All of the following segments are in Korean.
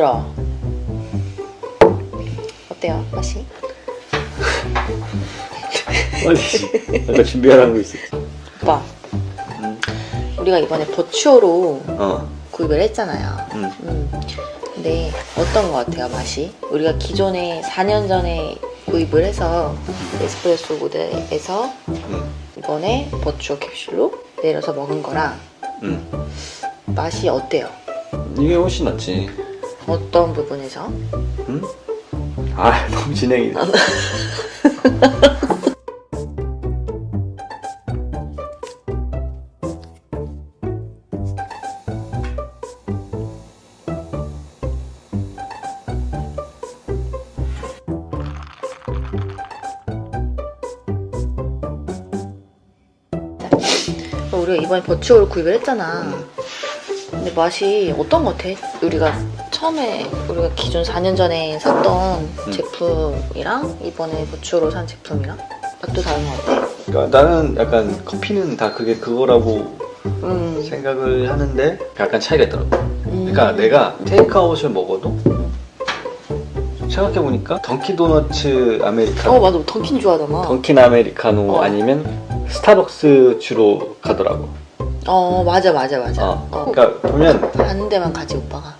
부드러워. 어때요 맛이? 빨리 아까 준비하라는 거 있었지 오빠 음. 우리가 이번에 버추어로 어 구입을 했잖아요. 음. 음. 근데 어떤 것 같아요 맛이? 우리가 기존에 4년 전에 구입을 해서 에스프레소 모델에서 음. 이번에 버추어 캡슐로 내려서 먹은 거랑 음. 맛이 어때요? 이게 훨씬 낫지 어떤 부분에서? 음? 아 너무 진행이 우리가 이번에 버추어를 구입을 했잖아. 음. 근데 맛이 어떤 것 같아? 우리가 처음에 우리가 기존 4년 전에 샀던 음. 제품이랑 이번에 버추어로 산 제품이랑 맛도 다른 것 같아. 그러니까 나는 약간 커피는 다 그게 그거라고 음. 생각을 하는데 약간 차이가 있더라고 음. 그러니까 내가 테이크아웃을 먹어도 생각해 보니까 던키도너츠 아메리카노 어 맞아 던킨 좋아하잖아. 던킨 아메리카노 어. 아니면 스타벅스 주로 가더라고 어 맞아 맞아 맞아. 어. 어. 그러니까 보면 가는 데만 가지 오빠가.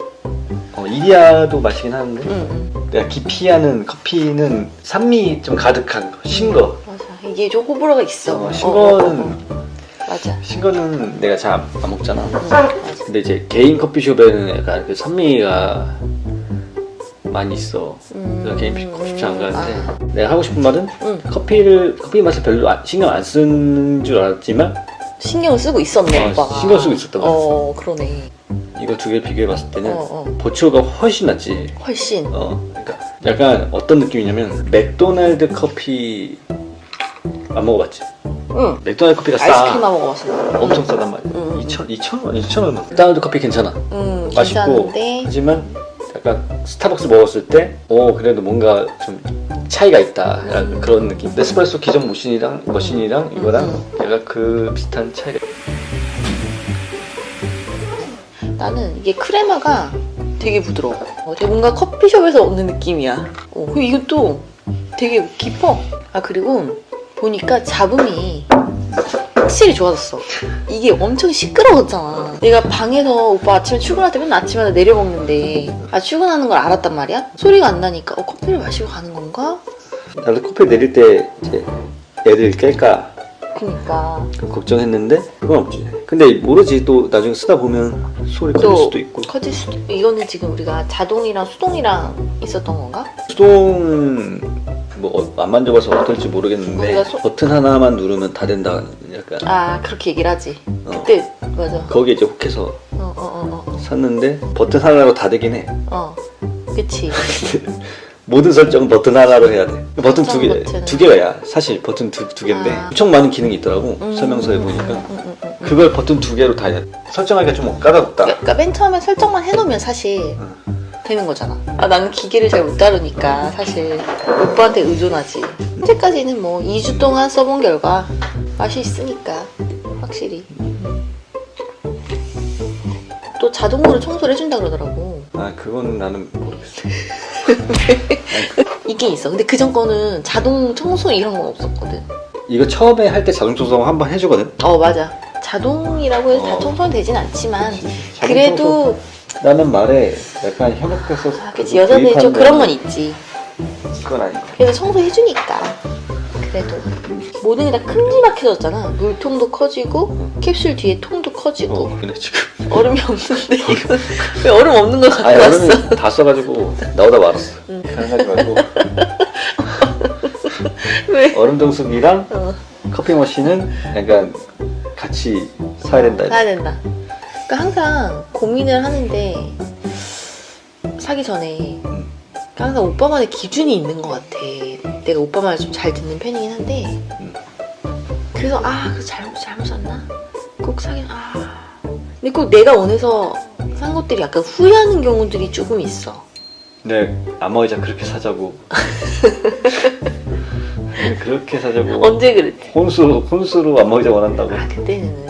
어, 이디야도 마시긴 하는데 응 응. 내가 기피하는 커피는 산미 좀 가득한 거, 신 거. 맞아 이게 좀 호불호가 있어. 어, 신 어, 어, 거는 어. 맞아. 신 거는 내가 잘 안 먹잖아. 근데 이제 개인 커피숍에는 약간 그 산미가 많이 있어. 음, 그래서 개인 커피숍 안 가는데 아, 내가 하고 싶은 말은 응. 커피를 커피 맛을 별로 안- 신경 안 쓰는 줄 알았지만 신경을 쓰고 있었네 어, 오빠가. 신경 쓰고 있었던 거야. 어 그러네. 이거 두개 비교해 봤을 어 때는 어. 보초가 훨씬 낫지. 훨씬. 어, 그러니까 약간 어떤 느낌이냐면 맥도날드 커피 안 먹어봤지? 응. 맥도날드 커피가 싸. 아이스크림 만 먹어봤어. 엄청 싸단 말이야. 응. 2천 2천 원, 2천 원. 맥도날드 커피 괜찮아. 응. 맛있고 괜찮은데. 하지만 약간 스타벅스 먹었을 때, 오 그래도 뭔가 좀 차이가 있다. 약간 음. 그런 느낌. 에스프레소 기존 머신이랑 머신이랑 이거랑 음. 약간 그 비슷한 차이가. 나는 이게 크레마가 되게 부드러워. 어, 되게 뭔가 커피숍에서 먹는 느낌이야. 어, 그리고 이것도 되게 깊어. 아 그리고 보니까 잡음이 확실히 좋아졌어. 이게 엄청 시끄러웠잖아. 내가 방에서 오빠 아침에 출근할 때 맨날 아침마다 내려 먹는데 아 출근하는 걸 알았단 말이야. 소리가 안 나니까 어 커피를 마시고 가는 건가? 나도 커피 내릴 때 이제 애들 깰까 그니까 걱정했는데 그건 없지. 근데 모르지 또 나중에 쓰다 보면 소리 커질 또 수도 있고. 커질 수도. 이거는 지금 우리가 자동이랑 수동이랑 있었던 건가? 수동은 뭐안 만져봐서 어떨지 모르겠는데 우리가 소- 버튼 하나만 누르면 다 된다. 약간 아 그렇게 얘기를 하지. 어. 그때 맞아. 거기에 이제 혹해서 어어어 어. 샀는데 버튼 하나로 다 되긴 해. 어. 그치. 모든 설정은 버튼 하나로 해야 돼. 버튼 두 개, 버튼은. 두 개가야. 사실 버튼 두, 두 개인데 아. 엄청 많은 기능이 있더라고. 음, 설명서에 음, 보니까. 음, 음, 음, 음. 그걸 버튼 두 개로 다 해야 돼. 설정하기가 좀 까다롭다. 그러니까 맨 처음에 설정만 해놓으면 사실 응. 되는 거잖아. 아 나는 기계를 잘 못 다루니까 사실 오빠한테 의존하지. 현재까지는 뭐 2주 동안 써본 결과 맛이 있으니까 확실히. 또 자동으로 청소를 해준다 그러더라고. 아 그건 나는 모르겠어. 이게 있어. 근데 그 전 거는 자동 청소 이런 건 없었거든. 이거 처음에 할 때 자동 조성 한번 해주거든. 어 맞아. 자동이라고 해서 다 어. 청소는 되진 않지만 자동 그래도 청소. 나는 말에 약간 현혹해서 아, 그치 여자들이 좀 그런 건 있지. 그건 아니고. 그래서 청소해주니까 그래도 모든 게 다 큼지막해졌잖아 물통도 커지고 캡슐 뒤에 통도 커지고 어, 근데 지금. 얼음이 없는데 이거 왜 얼음 없는 걸 갖고 아니 왔어 얼음이 다 써가지고 나오다 말았어. 응. 그래가지 말고 왜? 얼음 정수기랑 어, 커피 머신은 약간 같이 사야 된다. 사야 된다 그러니까 항상 고민을 하는데 사기 전에 음. 항상 오빠만의 기준이 있는 것 같아 내가 오빠 말을 좀 잘 듣는 편이긴 한데 음. 그래서 아 그거 잘못 잘못 샀나? 꼭 사긴 아 근데 꼭 내가 원해서 산 것들이 약간 후회하는 경우들이 조금 있어 네, 암호이자 그렇게 사자고. 네, 그렇게 사자고. 언제 그랬지? 혼수 혼수로 암호이자 원한다고. 아 그때는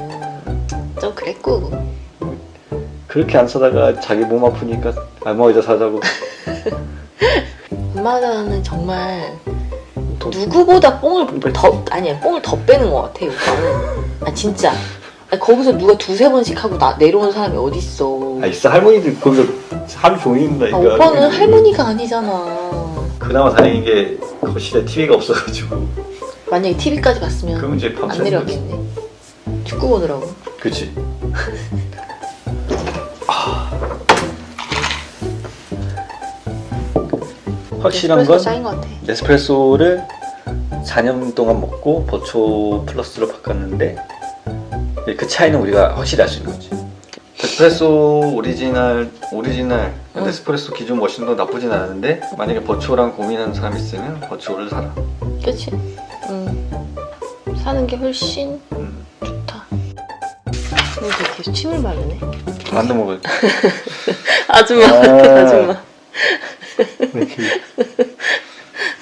좀 그랬고 그렇게 안 사다가 자기 몸 아프니까 알마의자 사자고 엄마는 정말 돈- 누구보다 뽕을 더 아니야 뽕을 더 빼는 것 같아 오빠는 아 진짜 아, 거기서 누가 두세 번씩 하고 나 내려온 사람이 어딨어. 아 있어. 할머니들 거기서 하루 종일 있는다니까 아, 오빠는 할머니가 아니잖아. 그나마 다행인 게 거실에 TV가 없어가지고. 만약에 TV까지 봤으면 그럼 이제 안 밤새는 내려왔겠네. 축구 보느라고. 그치. 확실한 에스프레소가 건 짱인 것 같아. 에스프레소를 4년 동안 먹고 버초 플러스로 바꿨는데 그 차이는 우리가 확실히 알 수 있는 거지. 에스프레소 오리지널 오리지널 응. 에스프레소 기존 머신도 나쁘진 않은데 만약에 버초랑 고민하는 사람 있으면 버초를 사라. 그치? 응 사는 게 훨씬 음. 좋다 근데 계속 침을 마르네 만두 먹을. 아줌마 아. 아줌마 이렇게.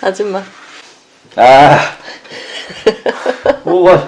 아줌마 아. 오와